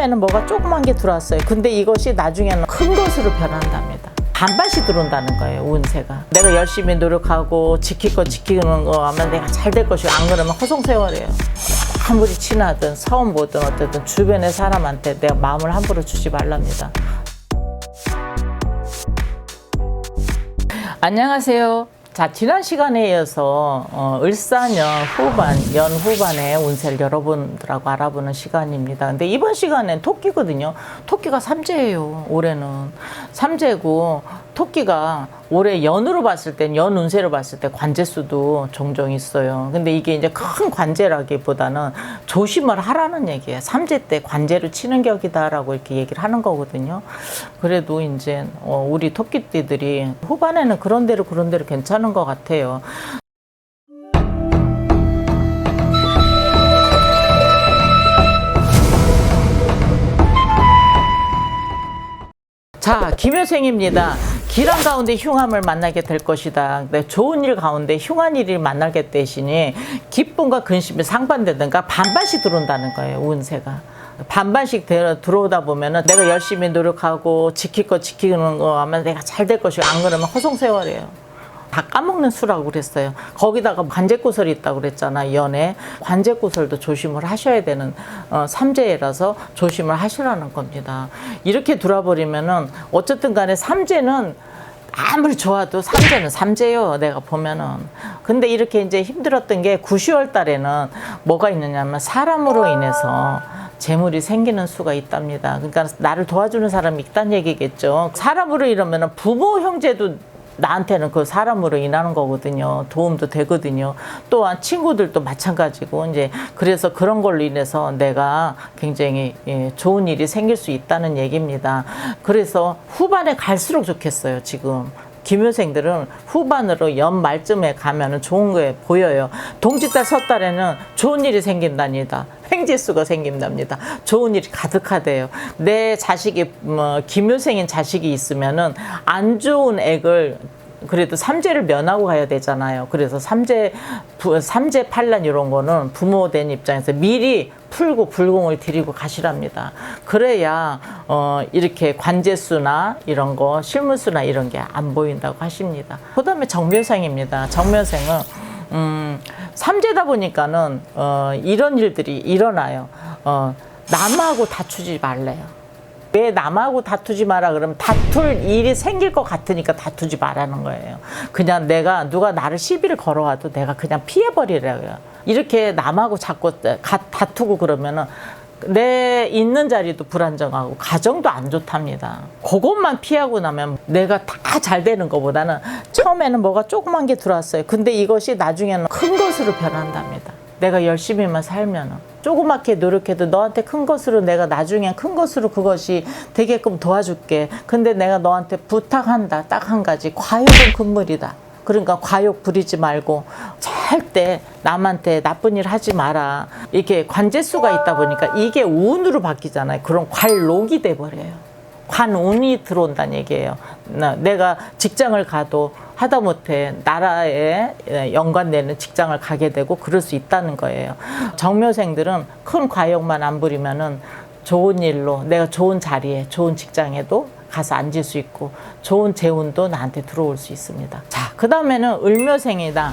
처음에는 뭐가 조그만 게 들어왔어요. 근데 이것이 나중에는 큰 것으로 변한답니다. 반반씩 들어온다는 거예요, 운세가. 내가 열심히 노력하고 지킬 거 지키는 거 하면 내가 잘 될 것이고 안 그러면 허송세월이에요. 아무리 친하든 사원 보든 어쨌든 주변의 사람한테 내가 마음을 함부로 주지 말랍니다. 안녕하세요. 자, 지난 시간에 이어서 어, 을사년 후반, 연 후반의 운세를 여러분들하고 알아보는 시간입니다. 근데 이번 시간엔 토끼거든요. 토끼가 삼재예요, 올해는. 삼재고, 토끼가 올해 연으로 봤을 땐, 연 운세로 봤을 때 관제수도 종종 있어요. 근데 이게 이제 큰 관제라기보다는 조심을 하라는 얘기예요. 삼재 때 관제를 치는 격이다라고 이렇게 얘기를 하는 거거든요. 그래도 이제 어, 우리 토끼띠들이 후반에는 그런 대로 그런 대로 괜찮은 것 같아요. 자, 김효생입니다. 길한 가운데 흉함을 만나게 될 것이다. 네, 좋은 일 가운데 흉한 일을 만나게 되시니 기쁨과 근심이 상반되든가 반반씩 들어온다는 거예요, 운세가. 반반씩 들- 들어오다 보면은 내가 열심히 노력하고 지킬 거 지키는 거 하면 내가 잘 될 것이고 안 그러면 허송 세월이에요. 다 까먹는 수라고 그랬어요. 거기다가 관제구설이 있다고 그랬잖아, 연에. 관제구설도 조심을 하셔야 되는 어, 삼재라서 조심을 하시라는 겁니다. 이렇게 돌아버리면은 어쨌든 간에 삼재는 아무리 좋아도 삼재는 삼재요. 내가 보면은. 근데 이렇게 이제 힘들었던 게 9, 10월 달에는 뭐가 있느냐면 사람으로 인해서 재물이 생기는 수가 있답니다. 그러니까 나를 도와주는 사람이 있다는 얘기겠죠. 사람으로 이러면은 부모 형제도 나한테는 그 사람으로 인하는 거거든요. 도움도 되거든요. 또한 친구들도 마찬가지고 이제 그래서 그런 걸로 인해서 내가 굉장히 예, 좋은 일이 생길 수 있다는 얘기입니다. 그래서 후반에 갈수록 좋겠어요. 지금. 김효생들은 후반으로 연 말쯤에 가면은 좋은 거에 보여요. 동짓달 섣달에는 좋은 일이 생긴답니다. 횡재수가 생긴답니다. 좋은 일이 가득하대요. 내 자식이 뭐 김효생인 자식이 있으면은 안 좋은 액을 그래도 삼재를 면하고 가야 되잖아요. 그래서 삼재 부, 삼재 판란 이런 거는 부모 된 입장에서 미리 풀고 불공을 들이고 가시랍니다. 그래야 어 이렇게 관제수나 이런 거 실무수나 이런 게 안 보인다고 하십니다. 그다음에 정묘생입니다. 정묘생은 음 삼재다 보니까는 어 이런 일들이 일어나요. 어 남하고 다투지 말래요. 왜 남하고 다투지 마라 그러면 다툴 일이 생길 것 같으니까 다투지 말라는 거예요. 그냥 내가 누가 나를 시비를 걸어와도 내가 그냥 피해버리래요. 이렇게 남하고 자꾸 가- 다투고 그러면은 내 있는 자리도 불안정하고 가정도 안 좋답니다. 그것만 피하고 나면 내가 다 잘 되는 것보다는 처음에는 뭐가 조그만 게 들어왔어요. 근데 이것이 나중에는 큰 것으로 변한답니다. 내가 열심히만 살면은 조그맣게 노력해도 너한테 큰 것으로 내가 나중엔 큰 것으로 그것이 되게끔 도와줄게. 근데 내가 너한테 부탁한다. 딱 한 가지. 과욕은 금물이다. 그러니까 과욕 부리지 말고 절대 남한테 나쁜 일 하지 마라. 이렇게 관제수가 있다 보니까 이게 운으로 바뀌잖아요. 그런 관록이 돼버려요. 관운이 들어온다는 얘기예요. 나- 내가 직장을 가도 하다못해 나라에 연관되는 직장을 가게 되고 그럴 수 있다는 거예요. 정묘생들은 큰 과욕만 안 부리면은 좋은 일로 내가 좋은 자리에 좋은 직장에도 가서 앉을 수 있고 좋은 재운도 나한테 들어올 수 있습니다. 자, 그 다음에는 을묘생이다.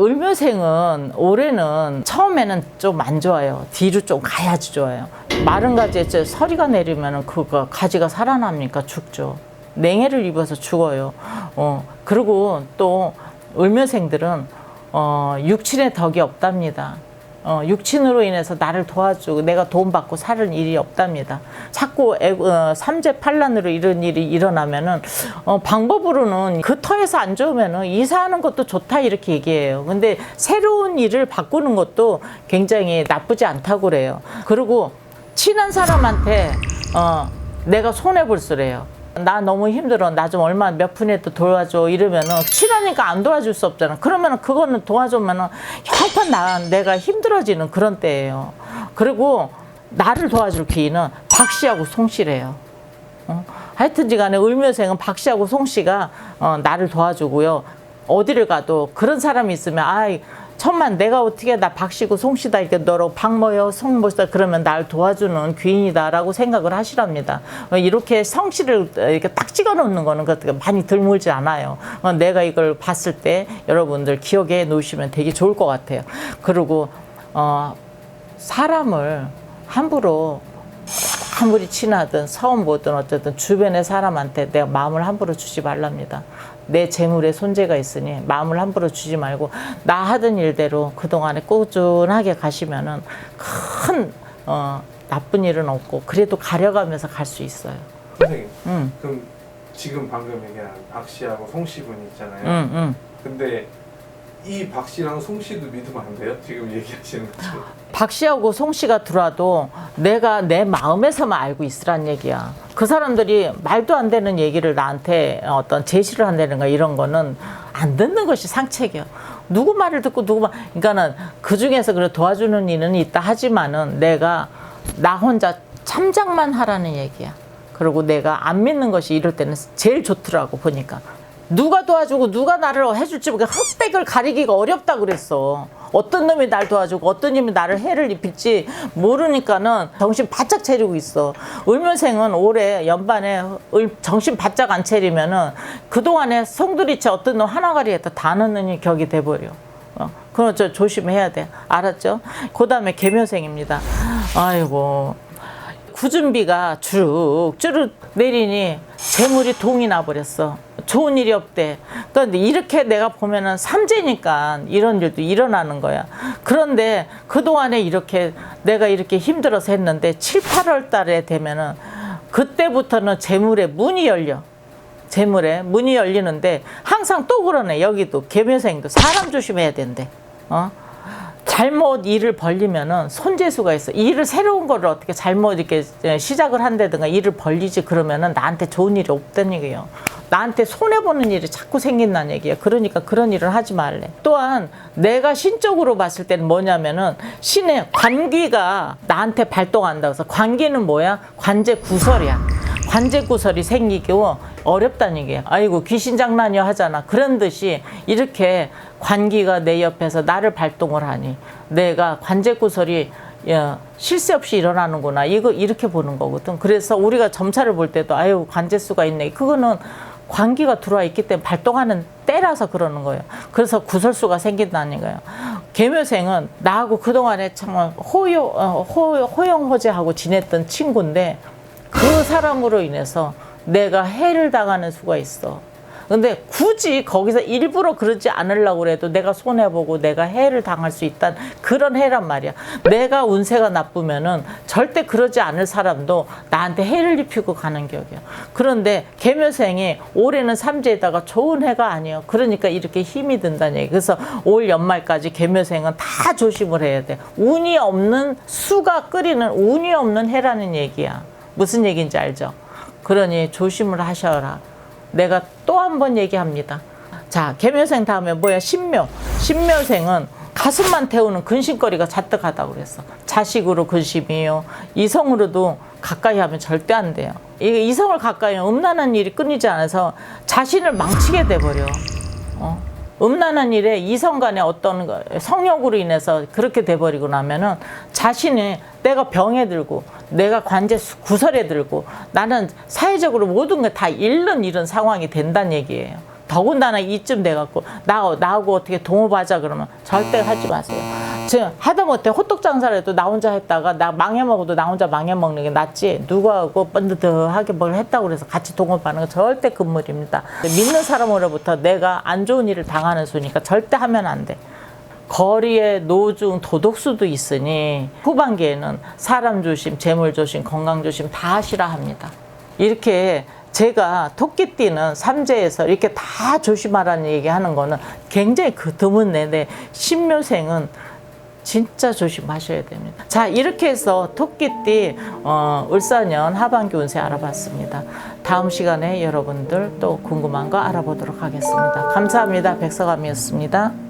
을묘생은 올해는 처음에는 좀 안 좋아요. 뒤로 좀 가야지 좋아요. 마른 가지에 저 서리가 내리면은 그거 가지가 살아납니까? 죽죠. 냉해를 입어서 죽어요. 어, 그리고 또 을묘생들은 어, 육친의 덕이 없답니다. 어, 육친으로 인해서 나를 도와주고 내가 도움받고 사는 일이 없답니다. 자꾸 애, 어, 삼재 판란으로 이런 일이 일어나면은 어, 방법으로는 그 터에서 안 좋으면은 이사하는 것도 좋다 이렇게 얘기해요. 근데 새로운 일을 바꾸는 것도 굉장히 나쁘지 않다고 그래요. 그리고 친한 사람한테 어, 내가 손해 볼 수래요. 나 너무 힘들어. 나 좀 얼마 몇 푼이라도 도와줘. 이러면은 친하니까 안 도와줄 수 없잖아. 그러면은 그거는 도와주면은 형편 나 내가 힘들어지는 그런 때예요. 그리고 나를 도와줄 기회는 박 씨하고 송 씨래요. 어? 하여튼지간에 을묘생은 박 씨하고 송 씨가 어, 나를 도와주고요. 어디를 가도 그런 사람이 있으면 아 천만 내가 어떻게 나 박씨고 송씨다 이렇게 너로 박모여 송모시다 그러면 날 도와주는 귀인이다라고 생각을 하시랍니다. 어, 이렇게 성씨를 이렇게 딱 찍어 놓는 거는 그렇게 많이 드물지 않아요. 어, 내가 이걸 봤을 때 여러분들 기억해 놓으시면 되게 좋을 것 같아요. 그리고 어, 사람을 함부로 아무리 친하든 처음 보든 어쨌든 주변의 사람한테 내가 마음을 함부로 주지 말랍니다. 내 재물에 손재가 있으니 마음을 함부로 주지 말고 나 하던 일대로 그동안에 꾸준하게 가시면은 큰 어, 나쁜 일은 없고 그래도 가려가면서 갈 수 있어요. 선생님 응, 그럼 지금 방금 얘기한 박 씨하고 송 씨분이 있잖아요. 응, 응. 근데 이 박 씨랑 송 씨도 믿으면 안 돼요? 지금 얘기하시는 것처럼. 박 씨하고 송 씨가 들어와도 내가 내 마음에서만 알고 있으란 얘기야. 그 사람들이 말도 안 되는 얘기를 나한테 어떤 제시를 한다든가 이런 거는 안 듣는 것이 상책이야. 누구 말을 듣고 누구 말, 그러니까는 그 중에서 그래 도와주는 일은 있다 하지만은 내가 나 혼자 참작만 하라는 얘기야. 그리고 내가 안 믿는 것이 이럴 때는 제일 좋더라고 보니까. 누가 도와주고 누가 나를 해줄지 모르게 흑백을 가리기가 어렵다 그랬어. 어떤 놈이 날 도와주고 어떤 놈이 나를 해를 입힐지 모르니까는 정신 바짝 차리고 있어. 을묘생은 올해 연반에 을- 정신 바짝 안 차리면은 그동안에 송두리째 어떤 놈 하나가리 했다 다 넣는 격이 돼버려. 어, 그건 저 조심해야 돼. 알았죠? 그 다음에 개묘생입니다. 아이고. 구준비가 주룩주룩 내리니 재물이 동이 나버렸어. 좋은 일이 없대. 그런데 이렇게 내가 보면은 삼재니까 이런 일도 일어나는 거야. 그런데 그동안에 이렇게 내가 이렇게 힘들어서 했는데 7, 8월 달에 되면은 그때부터는 재물의 문이 열려. 재물에 문이 열리는데 항상 또 그러네. 여기도 개묘생도 사람 조심해야 된대. 어? 잘못 일을 벌리면은 손재수가 있어. 일을 새로운 거를 어떻게 잘못 이렇게 시작을 한다든가 일을 벌리지 그러면은 나한테 좋은 일이 없다는 얘기예요. 나한테 손해 보는 일이 자꾸 생긴다는 얘기예요. 그러니까 그런 일을 하지 말래. 또한 내가 신적으로 봤을 때는 뭐냐면은 신의 관귀가 나한테 발동한다. 그래서 관귀는 뭐야? 관제 구설이야. 관제 구설이 생기고 어렵다는 얘기예요. 아이고 귀신 장난이야 하잖아. 그런 듯이 이렇게 관기가 내 옆에서 나를 발동을 하니 내가 관제 구설이 야, 쉴새 없이 일어나는구나. 이거 이렇게 보는 거거든. 그래서 우리가 점차를 볼 때도 아유 관제수가 있네. 그거는 관기가 들어와 있기 때문에 발동하는 때라서 그러는 거예요. 그래서 구설수가 생긴다는 거예요. 개묘생은 나하고 그동안에 정말 호요, 어, 호, 호영호재하고 지냈던 친구인데 그 사람으로 인해서 내가 해를 당하는 수가 있어. 근데 굳이 거기서 일부러 그러지 않으려고 그래도 내가 손해보고 내가 해를 당할 수 있다는 그런 해란 말이야. 내가 운세가 나쁘면은 절대 그러지 않을 사람도 나한테 해를 입히고 가는 격이야. 그런데 개묘생이 올해는 삼재에다가 좋은 해가 아니에요. 그러니까 이렇게 힘이 든다는 얘기. 그래서 올 연말까지 개묘생은 다 조심을 해야 돼. 운이 없는 수가 끓이는 운이 없는 해라는 얘기야. 무슨 얘기인지 알죠? 그러니 조심을 하셔라. 내가 또 한 번 얘기합니다. 자, 개묘생 다음에 뭐야? 신묘. 신묘생은 가슴만 태우는 근심거리가 잔뜩하다고 그랬어. 자식으로 근심이요. 이성으로도 가까이 하면 절대 안 돼요. 이게 이성을 가까이 하면 음란한 일이 끊이지 않아서 자신을 망치게 돼버려. 어? 음란한 일에 이성 간의 어떤 거- 성욕으로 인해서 그렇게 돼버리고 나면은 자신이 내가 병에 들고 내가 관제 수- 구설에 들고 나는 사회적으로 모든 걸 다 잃는 이런 상황이 된다는 얘기예요. 더군다나 이쯤 돼갖고 나 나하고 어떻게 동업하자 그러면 절대 하지 마세요. 지금 하다못해 호떡 장사를 해도 나 혼자 했다가 나 망해 먹어도 나 혼자 망해 먹는 게 낫지 누구하고 번듯하게 뭘 했다고 그래서 같이 동업하는 건 절대 금물입니다. 믿는 사람으로부터 내가 안 좋은 일을 당하는 수니까 절대 하면 안 돼. 거리에 노중 도독수도 있으니 후반기에는 사람 조심, 재물 조심, 건강 조심 다 하시라 합니다. 이렇게 제가 토끼띠는 삼재에서 이렇게 다 조심하라는 얘기하는 거는 굉장히 그 드문 내내 신묘생은 진짜 조심하셔야 됩니다. 자 이렇게 해서 토끼띠 어, 을사년 하반기 운세 알아봤습니다. 다음 시간에 여러분들 또 궁금한 거 알아보도록 하겠습니다. 감사합니다. 백서감이었습니다.